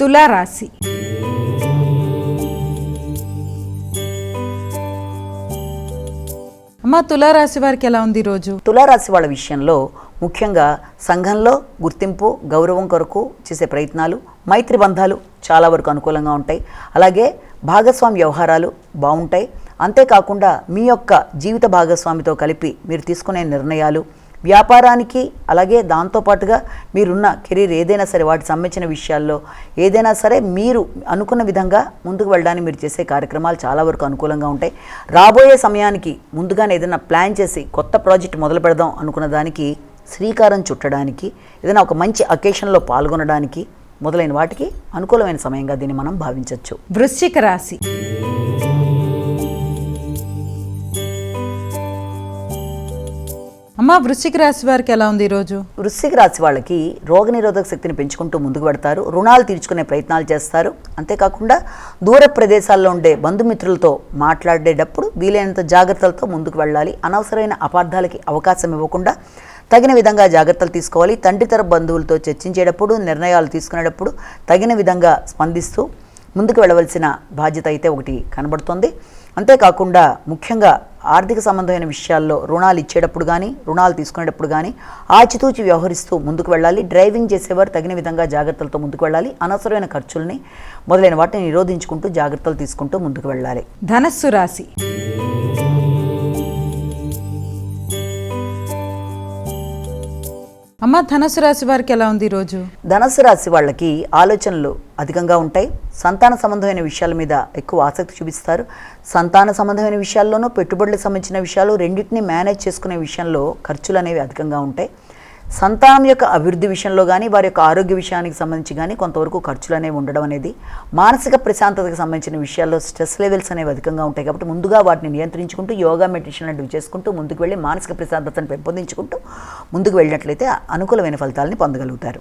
తులారాశి. అమ్మ తులారాశి వారికి ఎలా ఉంది ఈరోజు తులారాశి వాళ్ళ విషయంలో ముఖ్యంగా సంఘంలో గుర్తింపు గౌరవం కొరకు చేసే ప్రయత్నాలు మైత్రి బంధాలు చాలా వరకు అనుకూలంగా ఉంటాయి. అలాగే భాగస్వామి వ్యవహారాలు బాగుంటాయి. అంతేకాకుండా మీ యొక్క జీవిత భాగస్వామితో కలిపి మీరు తీసుకునే నిర్ణయాలు వ్యాపారానికి అలాగే దాంతోపాటుగా మీరున్న కెరీర్ ఏదైనా సరే వాటికి సంబంధించిన విషయాల్లో ఏదైనా సరే మీరు అనుకున్న విధంగా ముందుకు వెళ్ళడానికి మీరు చేసే కార్యక్రమాలు చాలా వరకు అనుకూలంగా ఉంటాయి. రాబోయే సమయానికి ముందుగానే ఏదైనా ప్లాన్ చేసి కొత్త ప్రాజెక్ట్ మొదలు పెడదాం అనుకున్న దానికి శ్రీకారం చుట్టడానికి ఏదైనా ఒక మంచి అకేషన్లో పాల్గొనడానికి మొదలైన వాటికి అనుకూలమైన సమయంగా దీన్ని మనం భావించవచ్చు వృశ్చిక రాశి అమ్మ వృశ్చిక రాశి వారికి ఎలా ఉంది ఈరోజు? వృశ్చిక రాశి వాళ్ళకి రోగనిరోధక శక్తిని పెంచుకుంటూ ముందుకు పెడతారు రుణాలు తీర్చుకునే ప్రయత్నాలు చేస్తారు. అంతేకాకుండా దూర ప్రదేశాల్లో ఉండే బంధుమిత్రులతో మాట్లాడేటప్పుడు వీలైనంత జాగ్రత్తలతో ముందుకు వెళ్ళాలి. అనవసరమైన అపార్థాలకి అవకాశం ఇవ్వకుండా తగిన విధంగా జాగ్రత్తలు తీసుకోవాలి. తండ్రి తర బంధువులతో చర్చించేటప్పుడు నిర్ణయాలు తీసుకునేటప్పుడు తగిన విధంగా స్పందిస్తూ ముందుకు వెళ్ళవలసిన బాధ్యత అయితే ఒకటి కనబడుతుంది. అంతేకాకుండా ముఖ్యంగా ఆర్థిక సంబంధమైన విషయాల్లో రుణాలు ఇచ్చేటప్పుడు కానీ రుణాలు తీసుకునేటప్పుడు కానీ ఆచితూచి వ్యవహరిస్తూ ముందుకు వెళ్ళాలి. డ్రైవింగ్ చేసేవారు తగిన విధంగా జాగ్రత్తలతో ముందుకు వెళ్ళాలి. అనవసరమైన ఖర్చుల్ని మొదలైన వాటిని నిరోధించుకుంటూ జాగ్రత్తలు తీసుకుంటూ ముందుకు వెళ్ళాలి. ధనస్సు రాశి. అమ్మ ధనస్సు రాశి వారికి ఎలా ఉంది ఈరోజు? ధనస్సు రాశి వాళ్ళకి ఆలోచనలు అధికంగా ఉంటాయి. సంతాన సంబంధమైన విషయాల మీద ఎక్కువ ఆసక్తి చూపిస్తారు. సంతాన సంబంధమైన విషయాల్లోనూ పెట్టుబడులకు సంబంధించిన విషయాలు రెండింటిని మేనేజ్ చేసుకునే విషయంలో ఖర్చులు అనేవి అధికంగా ఉంటాయి. సంతానం యొక్క అభివృద్ధి విషయంలో కానీ వారి యొక్క ఆరోగ్య విషయానికి సంబంధించి కానీ కొంతవరకు ఖర్చులు అనేవి ఉండడం అనేది మానసిక ప్రశాంతతకు సంబంధించిన విషయాల్లో స్ట్రెస్ లెవెల్స్ అనేవి అధికంగా ఉంటాయి కాబట్టి ముందుగా వాటిని నియంత్రించుకుంటూ యోగా మెడిటేషన్ లాంటివి చేసుకుంటూ ముందుకు వెళ్ళి మానసిక ప్రశాంతతను పెంపొందించుకుంటూ ముందుకు వెళ్ళినట్లయితే అనుకూలమైన ఫలితాలని పొందగలుగుతారు.